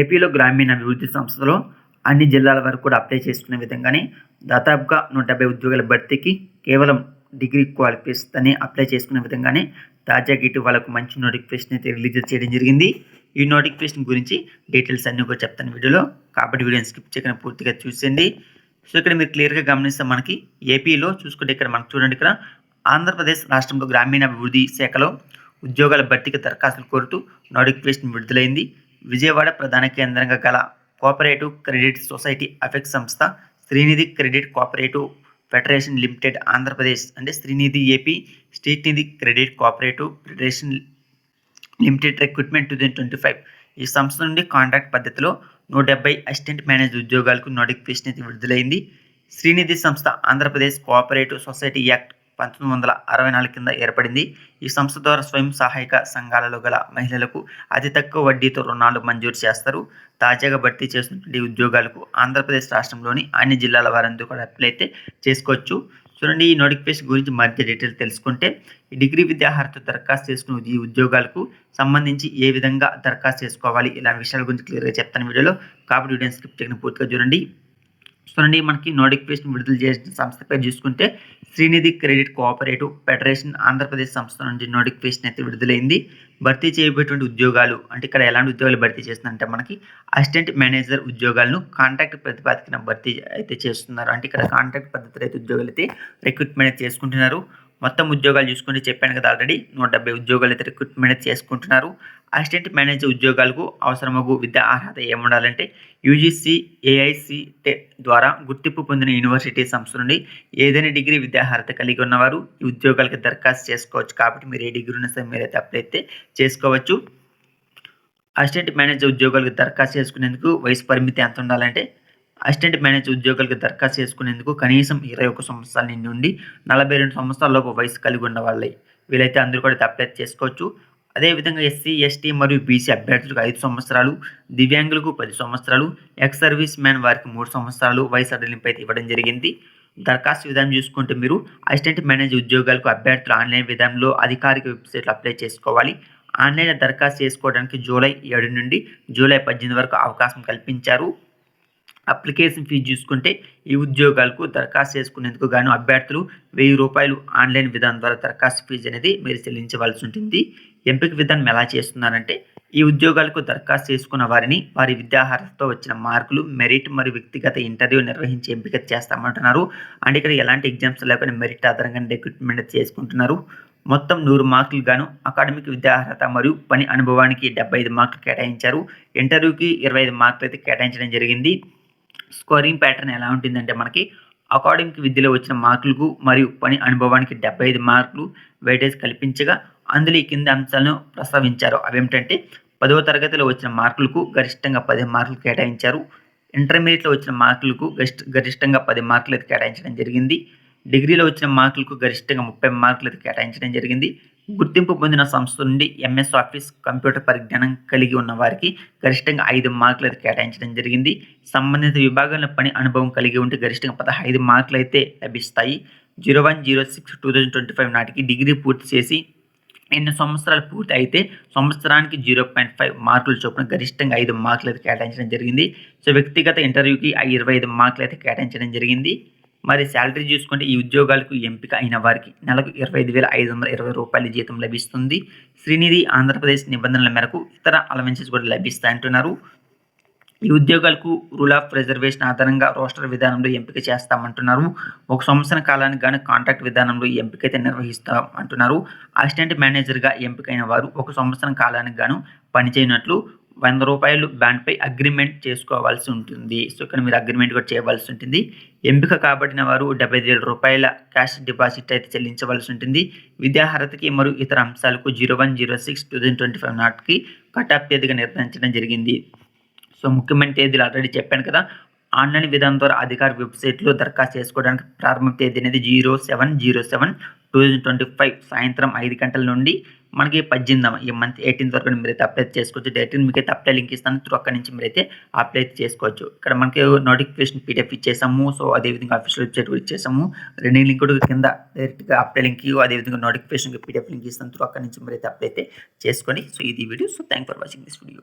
ఏపీలో గ్రామీణ అభివృద్ధి సంస్థలో అన్ని జిల్లాల వరకు కూడా అప్లై చేసుకునే విధంగానే దాదాపుగా నూట డెబ్బై ఉద్యోగాల భర్తీకి కేవలం డిగ్రీ క్వాలిఫికేషన్తోనే అప్లై చేసుకునే విధంగానే తాజాగా ఇటు వాళ్ళకు మంచి నోటిఫికేషన్ అయితే రిలీజ్ చేయడం జరిగింది. ఈ నోటిఫికేషన్ గురించి డీటెయిల్స్ అన్నీ కూడా చెప్తాను వీడియోలో. కాబట్టి వీడియోని స్కిప్ చేయకుండా పూర్తిగా చూసేయండి. సో ఇక్కడ మీరు క్లియర్గా గమనిస్తే మనకి ఏపీలో చూసుకుంటే ఇక్కడ మనకు చూడండి ఇక్కడ ఆంధ్రప్రదేశ్ రాష్ట్రంలో గ్రామీణాభివృద్ధి శాఖలో ఉద్యోగాల భర్తీకి దరఖాస్తులు కోరుతూ నోటిఫికేషన్ విడుదలైంది. విజయవాడ ప్రధాన కేంద్రంగా గల కోఆపరేటివ్ క్రెడిట్ సొసైటీ అఫెక్ట్ సంస్థ Srinidhi credit cooperative federation limited Andhra Pradesh అంటే Srinidhi AP state Nidhi credit cooperative federation limited recruitment two thousand twenty five. ఈ సంస్థ నుండి కాంట్రాక్ట్ పద్ధతిలో నూట డెబ్బై అసిస్టెంట్ మేనేజర్ ఉద్యోగాలకు నోటిఫికేషన్ అయితే విడుదలైంది. శ్రీనిధి సంస్థ ఆంధ్రప్రదేశ్ కోఆపరేటివ్ సొసైటీ యాక్ట్ పంతొమ్మిది వందల అరవై నాలుగు కింద ఏర్పడింది. ఈ సంస్థ ద్వారా స్వయం సహాయక సంఘాలలో గల మహిళలకు అతి తక్కువ వడ్డీతో రుణాలు మంజూరు చేస్తారు. తాజాగా భర్తీ చేస్తున్నటువంటి ఉద్యోగాలకు ఆంధ్రప్రదేశ్ రాష్ట్రంలోని అన్ని జిల్లాల వారందరూ కూడా అప్లై అయితే చేసుకోవచ్చు. చూడండి ఈ నోటిఫికేషన్ గురించి మరింత డీటెయిల్ తెలుసుకుంటే ఈ డిగ్రీ విద్యార్హత దరఖాస్తు చేసుకున్న ఈ ఉద్యోగాలకు సంబంధించి ఏ విధంగా దరఖాస్తు చేసుకోవాలి ఇలాంటి విషయాల గురించి క్లియర్గా చెప్తాను వీడియోలో. కాబట్టి వీడియోని స్క్రిప్ట్ పూర్తిగా చూడండి. చూడండి మనకి నోటిఫికేషన్ విడుదల చేసిన సంస్థ పేరు చూసుకుంటే Srinidhi credit cooperative federation Andhra Pradesh సంస్థ నుంచి నోటిఫికేషన్ అయితే విడుదలైంది. భర్తీ చేయబోయేటువంటి ఉద్యోగాలు అంటే ఇక్కడ ఎలాంటి ఉద్యోగాలు భర్తీ చేస్తుందంటే మనకి అసిస్టెంట్ మేనేజర్ ఉద్యోగాలను కాంట్రాక్ట్ ప్రతిపాదికన భర్తీ అయితే చేస్తున్నారు. అంటే ఇక్కడ కాంట్రాక్ట్ పద్ధతిలో అయితే ఉద్యోగాలు అయితే రిక్రూట్మెంట్ అయితే చేసుకుంటున్నారు. మొత్తం ఉద్యోగాలు చూసుకుంటే చెప్పాను కదా ఆల్రెడీ నూట డెబ్బై ఉద్యోగాలు అయితే రిక్రూట్మెంట్ చేసుకుంటున్నారు. అసిస్టెంట్ మేనేజర్ ఉద్యోగాలకు అవసరమగు విద్యా అర్హత ఏముండాలంటే యూజీసీ ఏఐసి ద్వారా గుర్తింపు పొందిన యూనివర్సిటీ సంస్థ నుండి ఏదైనా డిగ్రీ విద్యా అర్హత కలిగి ఉన్నవారు ఈ ఉద్యోగాలకు దరఖాస్తు చేసుకోవచ్చు. కాబట్టి మీరు ఏ డిగ్రీ ఉన్న సరే మీరైతే అప్లై అయితే చేసుకోవచ్చు. అసిస్టెంట్ మేనేజర్ ఉద్యోగాలకు దరఖాస్తు చేసుకునేందుకు వయసు పరిమితి ఎంత ఉండాలంటే అసిస్టెంట్ మేనేజర్ ఉద్యోగాలకు దరఖాస్తు చేసుకునేందుకు కనీసం ఇరవై ఒక సంవత్సరాల నుండి నలభై రెండు సంవత్సరాలలోపు వయసు కలిగి ఉన్న వాళ్ళే. వీలైతే అందరూ కూడా అప్లై చేసుకోవచ్చు. అదేవిధంగా ఎస్సీ ఎస్టీ మరియు బీసీ అభ్యర్థులకు ఐదు సంవత్సరాలు దివ్యాంగులకు పది సంవత్సరాలు ఎక్స్ సర్వీస్ మ్యాన్ వారికి మూడు సంవత్సరాలు వయసు అడలింపు అయితే ఇవ్వడం జరిగింది. దరఖాస్తు విధానం చూసుకుంటే మీరు అసిస్టెంట్ మేనేజర్ ఉద్యోగాలకు అభ్యర్థులు ఆన్లైన్ విధానంలో అధికారిక వెబ్సైట్లో అప్లై చేసుకోవాలి. ఆన్లైన్ దరఖాస్తు చేసుకోవడానికి జూలై ఏడు నుండి జూలై పద్దెనిమిది వరకు అవకాశం కల్పించారు. అప్లికేషన్ ఫీజు చూసుకుంటే ఈ ఉద్యోగాలకు దరఖాస్తు చేసుకునేందుకు గాను అభ్యర్థులు వెయ్యి రూపాయలు ఆన్లైన్ విధానం ద్వారా దరఖాస్తు ఫీజు అనేది మీరు చెల్లించవలసి ఉంటుంది. ఎంపిక విధానం ఎలా చేస్తున్నారంటే ఈ ఉద్యోగాలకు దరఖాస్తు చేసుకున్న వారిని వారి విద్యార్హతతో వచ్చిన మార్కులు మెరిట్ మరియు వ్యక్తిగత ఇంటర్వ్యూ నిర్వహించి ఎంపిక చేస్తామంటున్నారు. అండ్ ఇక్కడ ఎలాంటి ఎగ్జామ్స్ లేకుండా మెరిట్ ఆధారంగా రిక్రూట్మెంట్ చేసుకుంటున్నారు. మొత్తం నూరు మార్కులు గాను అకాడమిక్ విద్యార్హత మరియు పని అనుభవానికి డెబ్బై ఐదు మార్కులు కేటాయించారు. ఇంటర్వ్యూకి ఇరవై ఐదు మార్కులు అయితే కేటాయించడం జరిగింది. స్కోరింగ్ ప్యాటర్న్ ఎలా ఉంటుందంటే మనకి అకాడమిక్ విద్యలో వచ్చిన మార్కులకు మరియు పని అనుభవానికి డెబ్బై ఐదు మార్కులు వెయిటేజ్ కల్పించగా అందులో ఈ కింది అంశాలను ప్రస్తావించారు. అవేమిటంటే పదవ తరగతిలో వచ్చిన మార్కులకు గరిష్టంగా పది మార్కులు కేటాయించారు. ఇంటర్మీడియట్లో వచ్చిన మార్కులకు గరిష్ట గరిష్టంగా పది మార్కులు అయితే కేటాయించడం జరిగింది. డిగ్రీలో వచ్చిన మార్కులకు గరిష్టంగా ముప్పై మార్కులు అయితే కేటాయించడం జరిగింది. గుర్తింపు పొందిన సంస్థ నుండి ఎంఎస్ ఆఫీస్ కంప్యూటర్ పరిజ్ఞానం కలిగి ఉన్న వారికి గరిష్టంగా ఐదు మార్కులు అయితే కేటాయించడం జరిగింది. సంబంధిత విభాగంలో పని అనుభవం కలిగి ఉంటే గరిష్టంగా పదహైదు మార్కులు అయితే లభిస్తాయి. Zero one zero six two thousand twenty five నాటికి డిగ్రీ పూర్తి చేసి ఎన్ని సంవత్సరాలు పూర్తి అయితే సంవత్సరానికి జీరో పాయింట్ ఫైవ్ మార్కులు చొప్పున గరిష్టంగా ఐదు మార్కులు అయితే కేటాయించడం జరిగింది. సో వ్యక్తిగత ఇంటర్వ్యూకి ఆ ఇరవై ఐదు మార్కులు అయితే కేటాయించడం జరిగింది. మరి శాలరీ చూసుకుంటే ఈ ఉద్యోగాలకు ఎంపిక అయిన వారికి నెలకు ఇరవై ఐదు వేల ఐదు వందల ఇరవై రూపాయల జీతం లభిస్తుంది. శ్రీనిధి ఆంధ్రప్రదేశ్ నిబంధనల మేరకు ఇతర అలవెన్సెస్ కూడా లభిస్తాయంటున్నారు ఈ ఉద్యోగాలకు రూల్ ఆఫ్ రిజర్వేషన్ ఆధారంగా రోస్టర్ విధానంలో ఎంపిక చేస్తామంటున్నారు. ఒక సంవత్సరం కాలానికి గాను కాంట్రాక్ట్ విధానంలో ఎంపిక అయితే నిర్వహిస్తాం అంటున్నారు. అసిస్టెంట్ మేనేజర్గా ఎంపికైన వారు ఒక సంవత్సరం కాలానికి గాను పనిచేయనట్లు వంద రూపాయలు బ్యాండ్పై అగ్రిమెంట్ చేసుకోవాల్సి ఉంటుంది. సో ఇక్కడ మీరు అగ్రిమెంట్ కూడా చేయవలసి ఉంటుంది. ఎంపిక కాబడిన వారు డెబ్బై వేల రూపాయల క్యాష్ డిపాజిట్ అయితే చెల్లించవలసి ఉంటుంది. విద్యార్హతకి మరియు ఇతర అంశాలకు zero one zero six two thousand twenty five నాటికి కటాప్ తేదీగా నిర్ణయించడం జరిగింది. సో ముఖ్యమైన తేదీలు ఆల్రెడీ చెప్పాను కదా. ఆన్లైన్ విధానం ద్వారా అధికార వెబ్సైట్లో దరఖాస్తు చేసుకోవడానికి ప్రారంభ తేదీ అనేది zero seven zero seven two thousand twenty five సాయంత్రం ఐదు గంటల నుండి మనకి పద్దెనిమిది ఈ మంత్ ఎయిటీన్త్ వరకు మీరైతే అప్లై చేసుకోవచ్చు. డైరెక్ట్ మీకైతే అప్లై లింక్ ఇస్తాను. త్రూ అక్కడ నుంచి మీరైతే అప్లై చేసుకోవచ్చు. ఇక్కడ మనకి నోటిఫికేషన్ పీడిఎఫ్ ఇచ్చేసాము. సో అదేవిధంగా ఆఫీషియల్ వెబ్సైట్ కూడా ఇచ్చేసాము. రెండు లింక్ కూడా కింద డైరెక్ట్గా అప్లై లింక్ అదేవిధంగా నోటిఫికేషన్ పీడిఎఫ్ లింక్ ఇస్తాను. త్రూ అక్కడ నుంచి మీరైతే అప్లై అయితే చేసుకొని. సో ఇది video. So thank for watching this video.